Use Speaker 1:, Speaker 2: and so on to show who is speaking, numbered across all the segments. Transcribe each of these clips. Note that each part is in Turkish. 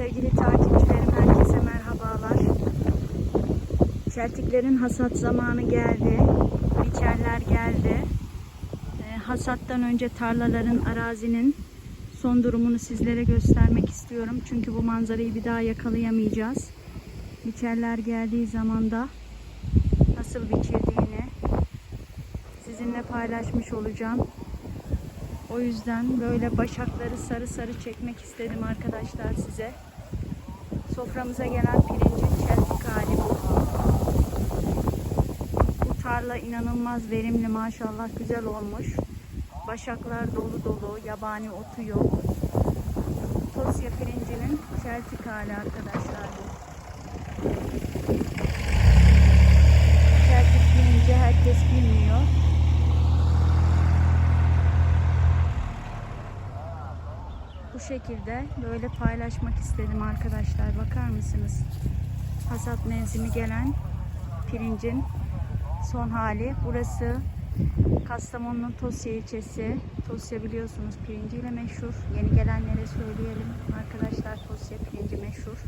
Speaker 1: Sevgili takipçilerim herkese merhabalar. Çeltiklerin hasat zamanı geldi. Biçerler geldi. Ee, hasattan önce tarlaların, arazinin son durumunu sizlere göstermek istiyorum. Çünkü bu manzarayı bir daha yakalayamayacağız. Biçerler geldiği zaman da nasıl biçildiğini sizinle paylaşmış olacağım. O yüzden böyle başakları sarı sarı çekmek istedim arkadaşlar size. Soframıza gelen pirincin çeltik hali bu. Bu tarla inanılmaz verimli maşallah güzel olmuş. Başaklar dolu dolu, yabani otu yok. Tosya pirincinin çeltik hali arkadaşlar bu. Çeltik pirinci herkes bilmiyor. Şekilde böyle paylaşmak istedim arkadaşlar. Bakar mısınız? Hasat mevsimi gelen pirincin son hali. Burası Kastamonu'nun Tosya ilçesi. Tosya biliyorsunuz pirinciyle meşhur. Yeni gelenlere söyleyelim. Arkadaşlar Tosya pirinci meşhur.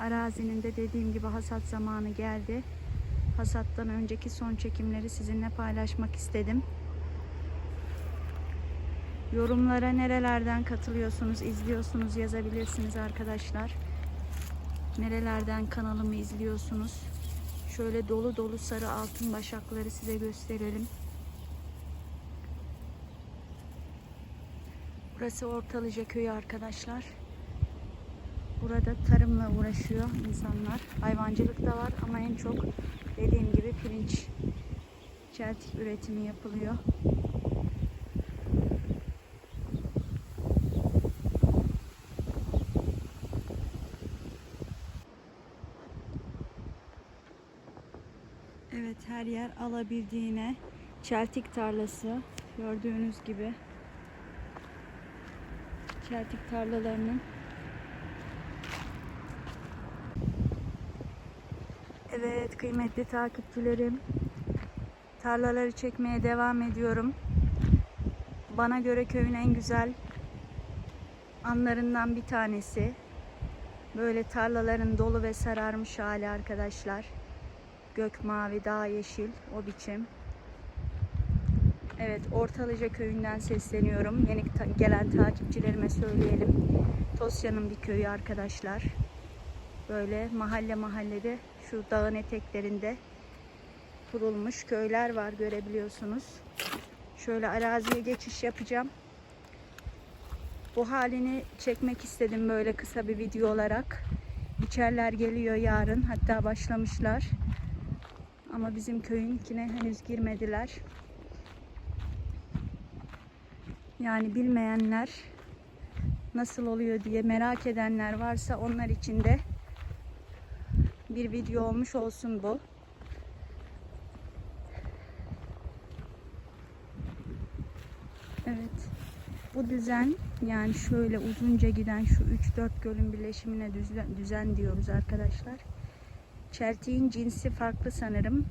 Speaker 1: Arazinin de dediğim gibi hasat zamanı geldi. Hasattan önceki son çekimleri sizinle paylaşmak istedim. Yorumlara nerelerden katılıyorsunuz, izliyorsunuz yazabilirsiniz arkadaşlar. Nerelerden kanalımı izliyorsunuz. Şöyle dolu dolu sarı altın başakları size gösterelim. Burası Ortalıca köyü arkadaşlar. Burada tarımla uğraşıyor insanlar. Hayvancılık da var ama en çok dediğim gibi pirinç çeltik üretimi yapılıyor. Evet her yer alabildiğine çeltik tarlası gördüğünüz gibi çeltik tarlalarının Evet kıymetli takipçilerim tarlaları çekmeye devam ediyorum. Bana göre köyün en güzel anlarından bir tanesi. Böyle tarlaların dolu ve sararmış hali arkadaşlar. Gök mavi, dağ yeşil o biçim. Evet, Ortalıca köyünden sesleniyorum. Yeni ta- gelen takipçilerime söyleyelim. Tosya'nın bir köyü arkadaşlar. Böyle mahalle mahallede şu dağın eteklerinde kurulmuş köyler var görebiliyorsunuz. Şöyle araziye geçiş yapacağım. Bu halini çekmek istedim böyle kısa bir video olarak. Biçerler geliyor yarın. Hatta başlamışlar. Ama bizim köyünkine henüz girmediler. Yani bilmeyenler nasıl oluyor diye merak edenler varsa onlar için de bir video olmuş olsun bu. Evet. Bu düzen yani şöyle uzunca giden şu 3-4 gölün birleşimine düzen, düzen diyoruz arkadaşlar. Çeltiğin cinsi farklı sanırım.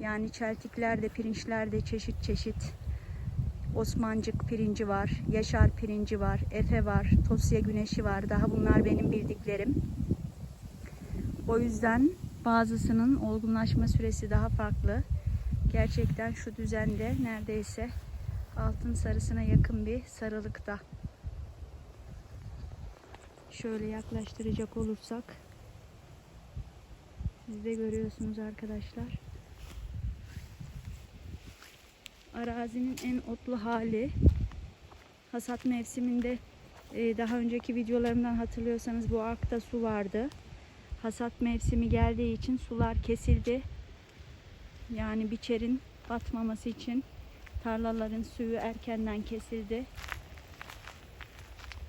Speaker 1: Yani çeltiklerde, pirinçlerde çeşit çeşit. Osmancık pirinci var, Yaşar pirinci var, Efe var, Tosya güneşi var. Daha bunlar benim bildiklerim. O yüzden bazısının olgunlaşma süresi daha farklı. Gerçekten şu düzende neredeyse altın sarısına yakın bir sarılıkta. Şöyle yaklaştıracak olursak siz de görüyorsunuz arkadaşlar. Arazinin en otlu hali. Hasat mevsiminde e, daha önceki videolarımdan hatırlıyorsanız bu arkta su vardı. Hasat mevsimi geldiği için sular kesildi. Yani biçerin batmaması için tarlaların suyu erkenden kesildi.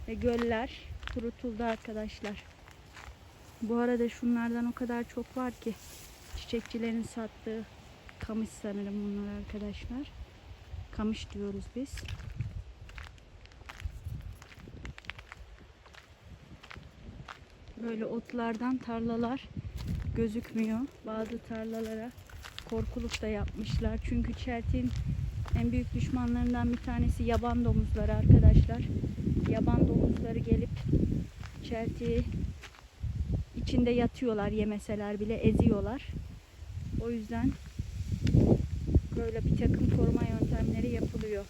Speaker 1: Ve göller kurutuldu arkadaşlar. Bu arada şunlardan o kadar çok var ki çiçekçilerin sattığı kamış sanırım bunlar arkadaşlar. Kamış diyoruz biz. Böyle otlardan tarlalar gözükmüyor. Bazı tarlalara korkuluk da yapmışlar. Çünkü çeltin En büyük düşmanlarından bir tanesi yaban domuzları arkadaşlar. Yaban domuzları gelip çeltiği içinde yatıyorlar yemeseler bile eziyorlar. O yüzden böyle bir takım koruma yöntemleri yapılıyor.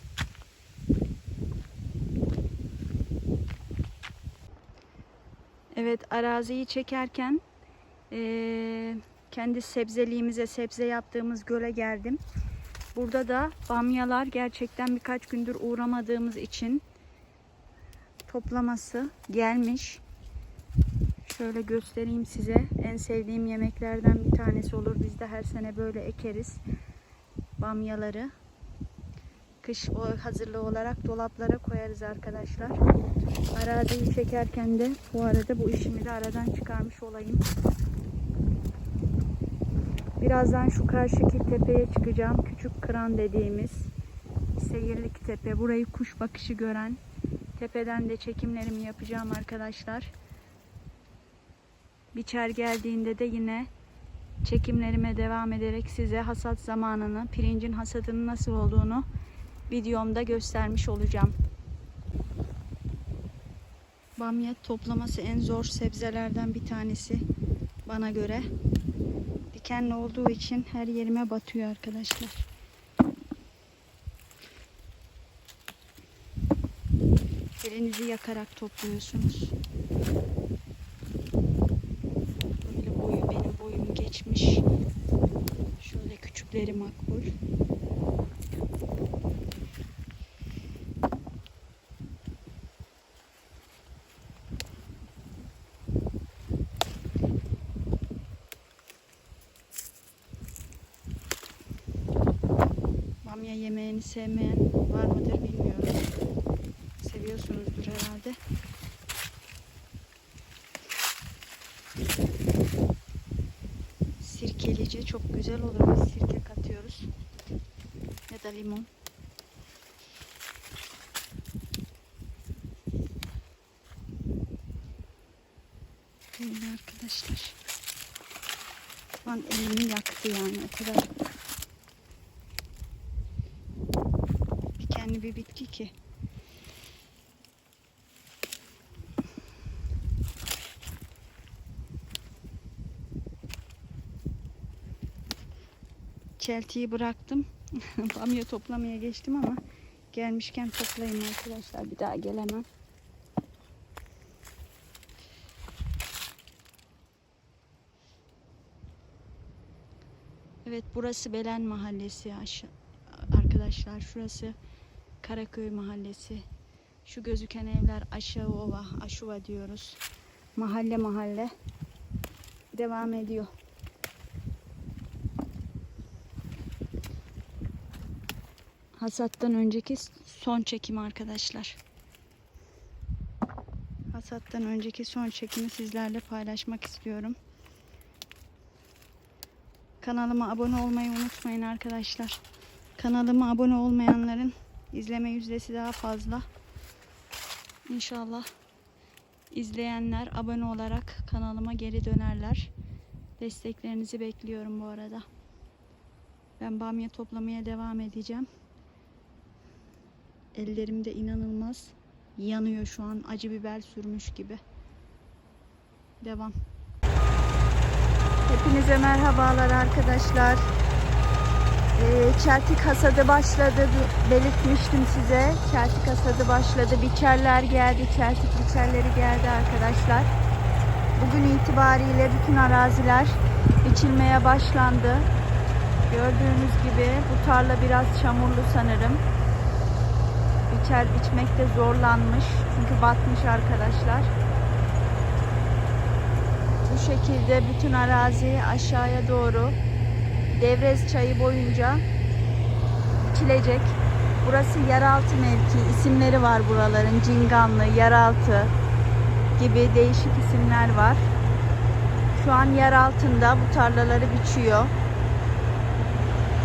Speaker 1: Evet araziyi çekerken eee, kendi sebzeliğimize sebze yaptığımız göle geldim. Burada da bamyalar gerçekten birkaç gündür uğramadığımız için toplaması gelmiş. Şöyle göstereyim size. En sevdiğim yemeklerden bir tanesi olur. Biz de her sene böyle ekeriz. Bamyaları. Kış hazırlığı olarak dolaplara koyarız arkadaşlar. Araziyi çekerken de bu arada bu işimi de aradan çıkarmış olayım. Birazdan şu karşıki tepeye çıkacağım. Küçük kıran dediğimiz seyirlik tepe. Burayı kuş bakışı gören tepeden de çekimlerimi yapacağım arkadaşlar. Biçer geldiğinde de yine çekimlerime devam ederek size hasat zamanını, pirincin hasadının nasıl olduğunu videomda göstermiş olacağım. Bamya toplaması en zor sebzelerden bir tanesi bana göre. Dikenli olduğu için her yerime batıyor arkadaşlar. Elinizi yakarak topluyorsunuz. Böyle boyu benim boyum geçmiş. Şöyle küçükleri makbul. Bamya yemeğini sevmeyen var mıdır bilmiyorum. Seviyorsunuzdur herhalde. Sirkelici çok güzel olur. Biz sirke katıyoruz. Ya da limon. Böyle arkadaşlar. Şu an elimi yaktı yani o kadar dikenli bir bitki ki. Çeltiyi bıraktım. Bamya toplamaya geçtim ama gelmişken toplayayım arkadaşlar. Bir daha gelemem. Evet burası Belen Mahallesi arkadaşlar. Şurası Karaköy Mahallesi. Şu gözüken evler Aşağı Ova, Aşuva diyoruz. Mahalle mahalle devam ediyor. Hasattan önceki son çekim arkadaşlar. Hasattan önceki son çekimi sizlerle paylaşmak istiyorum. Kanalıma abone olmayı unutmayın arkadaşlar. Kanalıma abone olmayanların izleme yüzdesi daha fazla. İnşallah izleyenler abone olarak kanalıma geri dönerler. Desteklerinizi bekliyorum bu arada. Ben bamya toplamaya devam edeceğim. Ellerimde inanılmaz yanıyor şu an. Acı biber sürmüş gibi. Devam. Hepinize merhabalar arkadaşlar. Ee, çeltik hasadı başladı belirtmiştim size. Çeltik hasadı başladı. Biçerler geldi. Çeltik biçerleri geldi arkadaşlar. Bugün itibariyle bütün araziler biçilmeye başlandı. Gördüğünüz gibi bu tarla biraz çamurlu sanırım. Biçer biçmekte zorlanmış. Çünkü batmış arkadaşlar. Bu şekilde bütün arazi aşağıya doğru Devrez çayı boyunca biçilecek. Burası yeraltı mevki. İsimleri var buraların. Cinganlı, yeraltı gibi değişik isimler var. Şu an yer altında bu tarlaları biçiyor.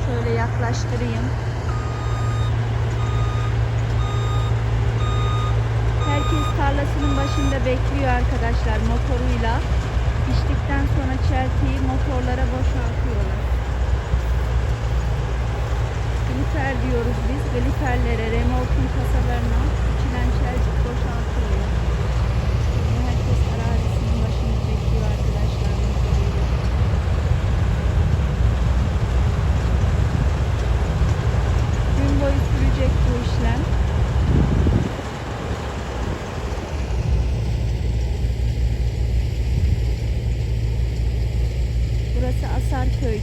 Speaker 1: Şöyle yaklaştırayım. Herkes tarlasının başında bekliyor arkadaşlar motoruyla. Biçtikten sonra çeltiyi motorlara boşaltıyorlar. glifer diyoruz biz. Gliferlere, remorkun kasalarına içilen çeltik boşaltılıyor. Şimdi herkes arazisinin başını çekiyor arkadaşlar. motoruyla. Gün boyu sürecek bu işlem. Burası Asarköy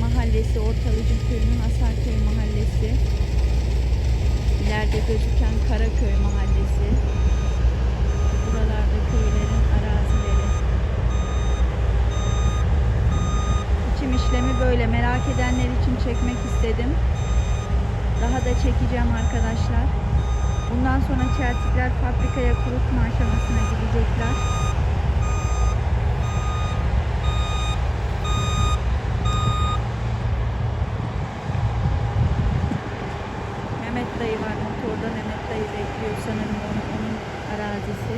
Speaker 1: mahallesi, Ortalıcı Köyü'nün Asarköy mahallesi. İleride gözüken Karaköy mahallesi. Buralarda köylerin arazileri. İçim işlemi böyle merak edenler için çekmek istedim. Daha da çekeceğim arkadaşlar. Bundan sonra çeltikler fabrikaya kurutma aşamasına gidecekler. Mehmet dayı var motorda. Mehmet dayı bekliyor sanırım onu, onun arazisi.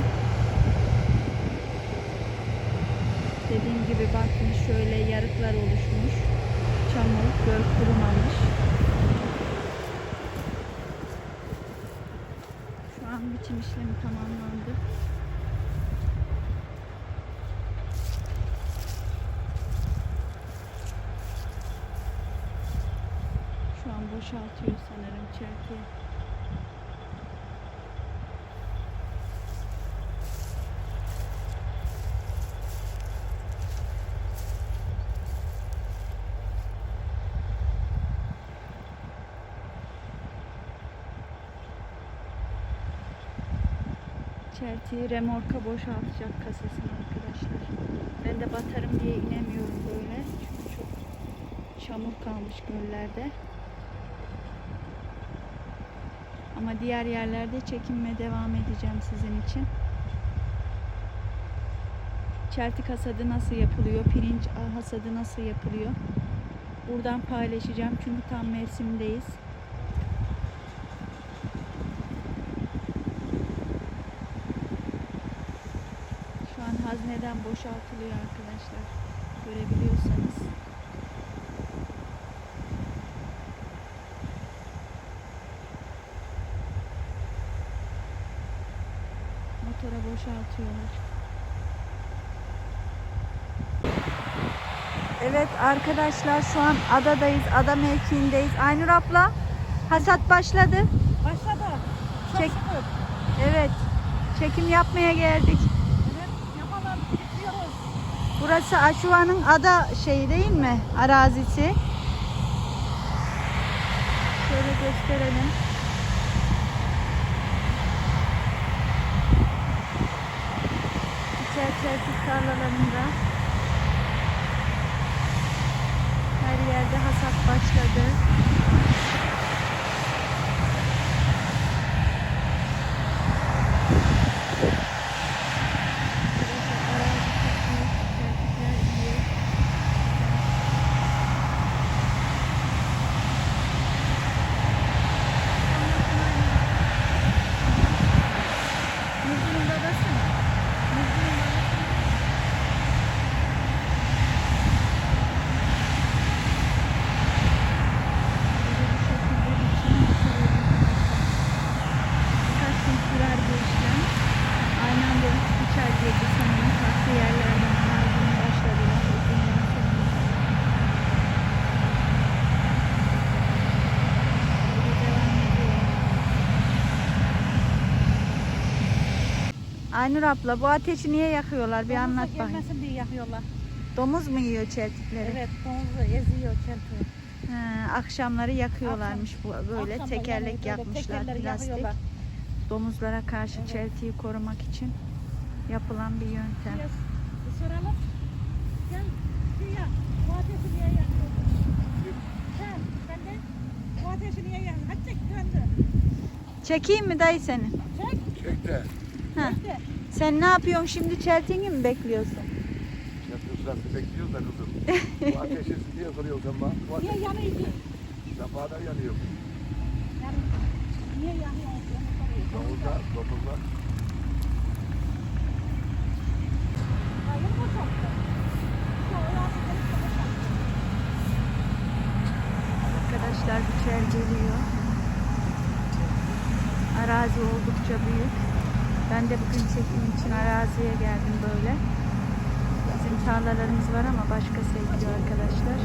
Speaker 1: Dediğim gibi bakın şöyle yarıklar oluşmuş. Çamur, göl kurumamış. Şu an biçim işlemi tamamlandı. Şu an boşaltıyor sanırım çeltiği. Çeltiği remorka boşaltacak kasasını arkadaşlar. Ben de batarım diye inemiyorum böyle. Çünkü çok çamur kalmış göllerde. Ama diğer yerlerde çekinme devam edeceğim sizin için. Çeltik hasadı nasıl yapılıyor? Pirinç hasadı nasıl yapılıyor? Buradan paylaşacağım çünkü tam mevsimdeyiz. Şu hazneden boşaltılıyor arkadaşlar. Görebiliyorsanız. Motora boşaltıyorlar. Evet arkadaşlar şu an adadayız. Ada mevkiindeyiz. Aynur abla hasat başladı.
Speaker 2: Başladı. Çok
Speaker 1: Çek.
Speaker 2: şükür.
Speaker 1: Evet. Çekim yapmaya geldik. Burası Aşuva'nın ada şeyi değil mi? Arazisi. Şöyle gösterelim. İçerçeltik tarlalarında her yerde hasat başladı. Burası arazi çok büyük, çeltikler iyi. Muzlu'nun babası mı? Muzlu'nun babası mı? Böyle bu şekilde biçim yapılıyor arkadaşlar. Birkaç gün sürer bu işlem. Aynı anda üç bıçak girdi sanırım. Farklı yerlerden almaya başladılar. Uzunların sonunda. Böyle devam ediyor. Aynur abla bu ateşi niye yakıyorlar? Bir anlat bakayım.
Speaker 2: Gelmesin diye yakıyorlar.
Speaker 1: Domuz mu yiyor çeltikleri?
Speaker 2: Evet, domuzu eziyor çeltiği.
Speaker 1: He, akşamları yakıyorlarmış bu böyle tekerlek
Speaker 2: yani böyle
Speaker 1: yapmışlar
Speaker 2: tekerleri
Speaker 1: plastik.
Speaker 2: yakıyorlar.
Speaker 1: Domuzlara karşı
Speaker 2: Evet.
Speaker 1: çeltiği korumak için yapılan bir yöntem.
Speaker 2: Biraz bir soralım. Sen Hülya, bu ateşi niye yakıyorsun? Sen, sen de bu ateşi niye yakıyorsun? Hadi çek, döndü.
Speaker 1: Çekeyim mi dayı seni?
Speaker 2: Çek,
Speaker 3: Çek de.
Speaker 1: Ha.
Speaker 2: çek de.
Speaker 1: Sen ne yapıyorsun şimdi çeltingi mi bekliyorsun?
Speaker 3: Çeltingi sırasını bekliyoruz da kızım. Bu ateşi niye soruyorsun bana? Bu
Speaker 2: ateşi...
Speaker 3: Niye
Speaker 2: yanıyorsun?
Speaker 3: Sabahlar yanıyor.
Speaker 2: Niye yanıyorsun?
Speaker 3: Domuzlar, domuzlar.
Speaker 2: Hayır mı?
Speaker 1: Arkadaşlar bir çel geliyor. Arazi oldukça büyük. Ben de bugün çekim için araziye geldim böyle. Bizim tarlalarımız var ama başkası ekiyor arkadaşlar.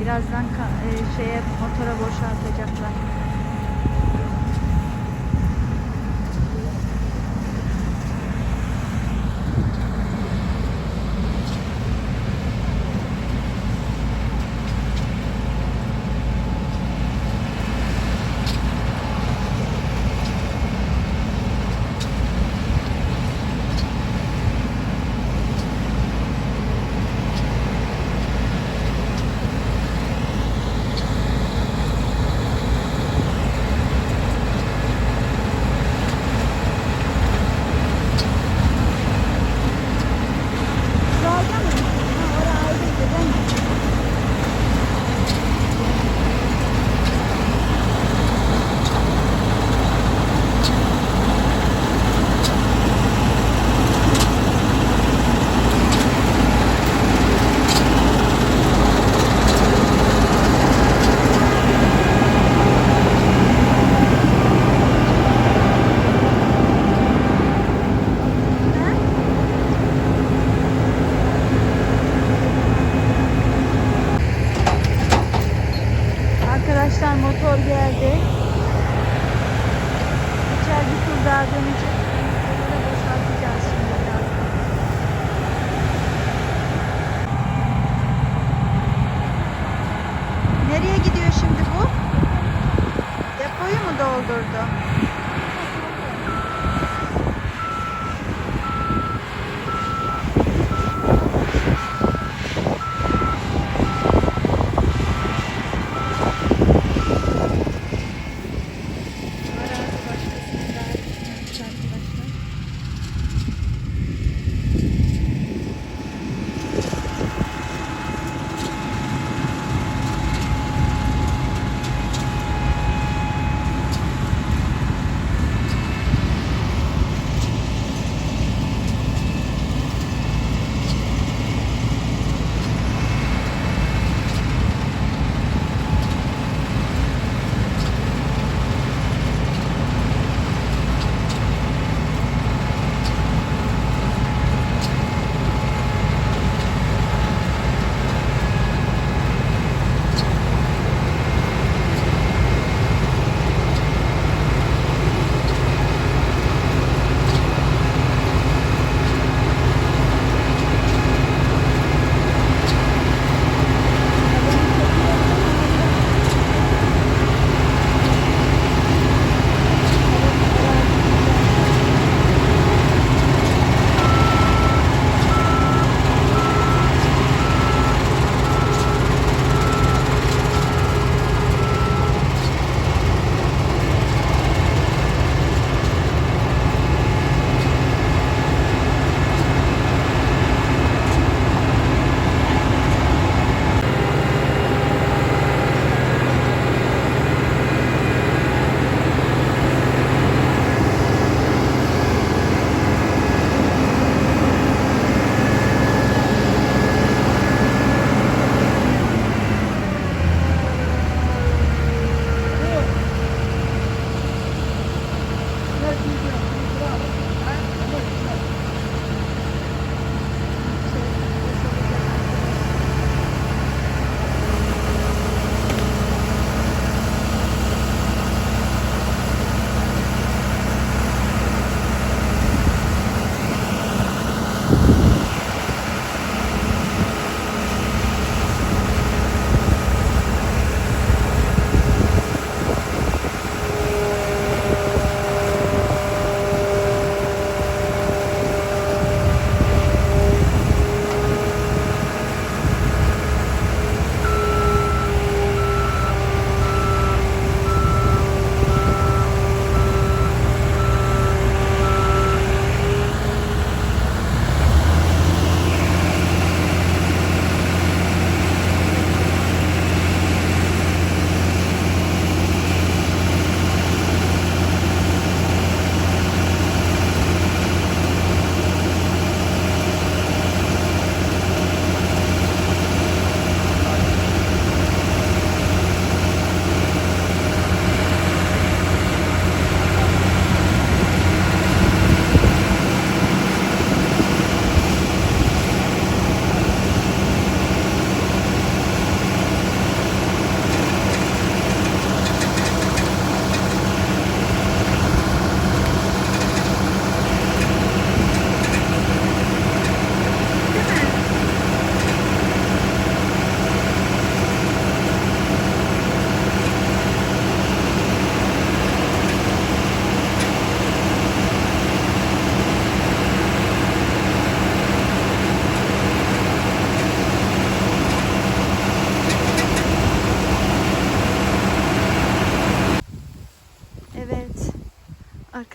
Speaker 1: Birazdan e, şeye motora boşaltacaklar. Şurada mı? Ha, orası ayrıydı değil mi? Arkadaşlar motor geldi. İçer bir tur daha dönecek. Motorları boşaltacağız şimdi birazdan. Nereye gidiyor şimdi bu? Depoyu mu doldurdu?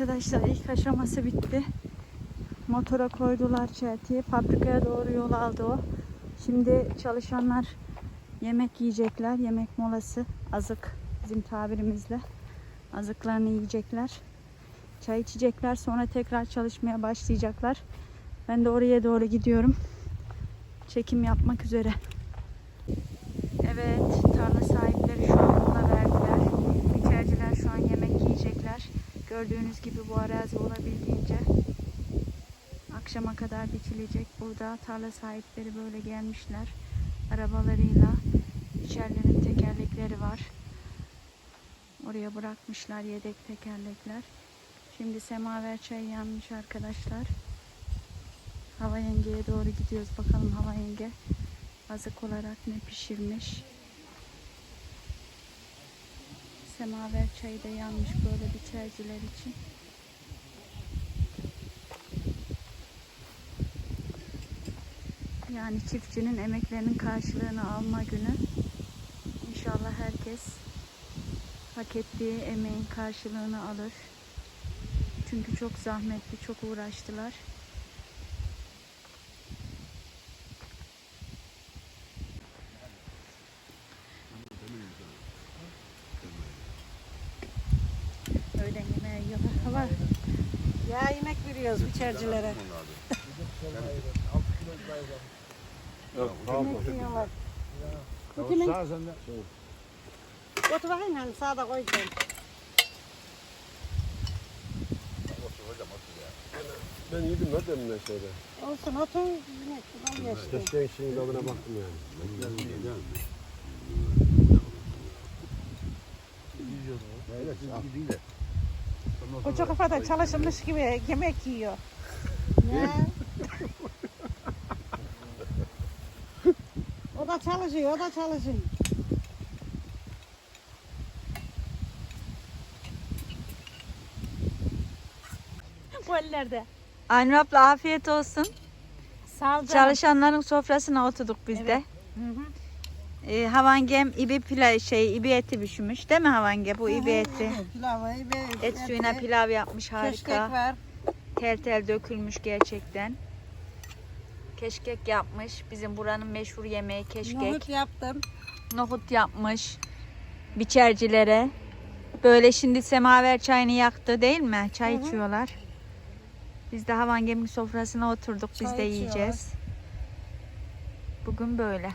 Speaker 1: Arkadaşlar ilk aşaması bitti. Motora koydular çeltiyi. Fabrikaya doğru yol aldı o. Şimdi çalışanlar yemek yiyecekler. Yemek molası. Azık bizim tabirimizle. Azıklarını yiyecekler. Çay içecekler. Sonra tekrar çalışmaya başlayacaklar. Ben de oraya doğru gidiyorum. Çekim yapmak üzere. Evet, tarla sahipleri şu an mola verdiler. Biçerciler şu an yemek yiyecekler. Gördüğünüz gibi bu arazi olabildiğince akşama kadar biçilecek. Burada tarla sahipleri böyle gelmişler. Arabalarıyla biçerlerin tekerlekleri var. Oraya bırakmışlar yedek tekerlekler. Şimdi semaver çayı yanmış arkadaşlar. Hava yengeye doğru gidiyoruz. Bakalım hava yenge azık olarak ne pişirmiş. Semaver çayı da yanmış böyle biçerciler için. Yani çiftçinin emeklerinin karşılığını alma günü. İnşallah herkes hak ettiği emeğin karşılığını alır. Çünkü çok zahmetli, çok uğraştılar. Öğlen yemeği yiyorlar. Hava
Speaker 2: Ya yemek veriyoruz biçercilere.
Speaker 3: Yok,
Speaker 2: Yemek yiyorlar. Bu kimin? Otur bakayım hani sağda koyacağım.
Speaker 4: Ben yedim lan demin şeyde.
Speaker 2: Olsun otur. Yemek al işte.
Speaker 4: Keşke işin tadına baktım yani.
Speaker 3: Evet, iyi de.
Speaker 2: Koca kafada çalışılmış gibi yemek yiyor. Ya. o da çalışıyor, o da çalışıyor. Bu ellerde.
Speaker 1: Aynur abla afiyet olsun.
Speaker 2: Sağ ol canım.
Speaker 1: Çalışanların sofrasına oturduk biz de.
Speaker 2: Hı hı.
Speaker 1: Ee, havangem ibi pila şey ibi eti pişirmiş değil mi havange bu ibi eti.
Speaker 2: Pilavı, ibi,
Speaker 1: Et suyuna pilav yapmış
Speaker 2: Keşkek
Speaker 1: harika.
Speaker 2: var.
Speaker 1: Tel tel dökülmüş gerçekten. Keşkek yapmış. Bizim buranın meşhur yemeği keşkek.
Speaker 2: Nohut yaptım.
Speaker 1: Nohut yapmış. Biçercilere. Böyle şimdi semaver çayını yaktı değil mi? Çay
Speaker 2: Hı hı.
Speaker 1: içiyorlar. Biz de havangemin sofrasına oturduk. Biz
Speaker 2: Çay
Speaker 1: de
Speaker 2: içiyorlar.
Speaker 1: yiyeceğiz. Bugün böyle.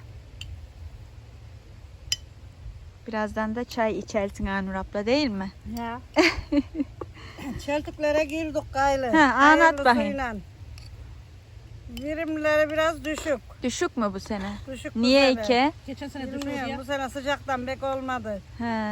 Speaker 1: Birazdan da çay içersin Anur abla değil mi?
Speaker 2: Ya. Çeltiklere girdik gayrı.
Speaker 1: Ha, anlat bakayım.
Speaker 2: Verimleri biraz düşük.
Speaker 1: Düşük mü bu sene?
Speaker 2: Düşük bu
Speaker 1: Niye
Speaker 2: sene.
Speaker 1: ki?
Speaker 2: Geçen sene Bilmiyorum, bu sene sıcaktan pek olmadı.
Speaker 1: He.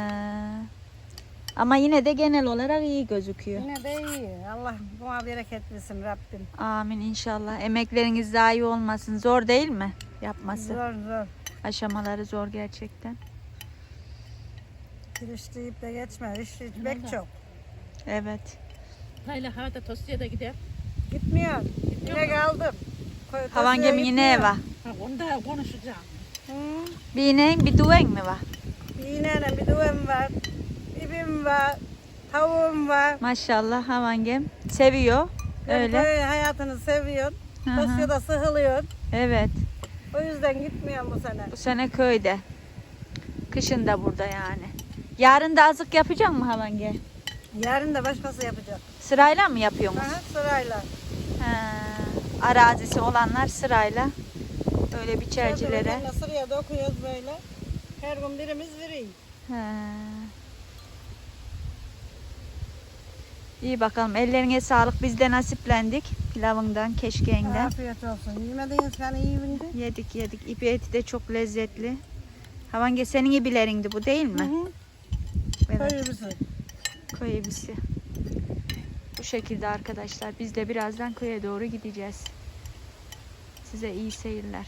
Speaker 1: Ama yine de genel olarak iyi gözüküyor.
Speaker 2: Yine de iyi. Allah buna bereket versin Rabbim.
Speaker 1: Amin inşallah. Emekleriniz daha iyi olmasın. Zor değil mi yapması?
Speaker 2: Zor zor.
Speaker 1: Aşamaları zor gerçekten.
Speaker 2: Giriş deyip de geçme. İş çok.
Speaker 1: Evet.
Speaker 5: Tayla havada Tosya'da gider.
Speaker 2: Gitmiyor. Yine kaldım. Koy-
Speaker 1: Havan
Speaker 2: Tosya'ya
Speaker 1: gemi yine
Speaker 2: gitmiyor.
Speaker 1: var.
Speaker 5: Ha, onu da konuşacağım.
Speaker 2: Hı.
Speaker 1: Bir ineğin bir duven mi var?
Speaker 2: Bir iğneyle bir duvam var. İbim var. Tavuğum var.
Speaker 1: Maşallah havangem seviyor.
Speaker 2: Ben
Speaker 1: Öyle.
Speaker 2: köy hayatını seviyorum.
Speaker 1: Hı hı.
Speaker 2: Tosya'da.
Speaker 1: Evet.
Speaker 2: O yüzden gitmiyorum bu sene.
Speaker 1: Bu sene köyde. Kışın da burada yani. Yarın da azık yapacak mı havange?
Speaker 2: Yarın da başkası yapacak.
Speaker 1: Sırayla mı yapıyorsunuz?
Speaker 2: Aha, sırayla.
Speaker 1: He. Arazisi olanlar sırayla böyle biçercilere.
Speaker 2: Sıraya dokuyoruz böyle. Her gün birimiz veriyor.
Speaker 1: İyi bakalım. Ellerine sağlık. Biz de nasiplendik. Pilavından, keşkeğinden.
Speaker 2: Afiyet olsun. Yemediğiniz falan iyi bindi.
Speaker 1: Yedik yedik. İpi eti de çok lezzetli. Havange senin ibilerindi bu değil mi?
Speaker 2: Hı hı.
Speaker 1: Evet.
Speaker 2: Koyu bizi.
Speaker 1: Köy ibisi. Bu şekilde arkadaşlar. Biz de birazdan köye doğru gideceğiz. Size iyi seyirler.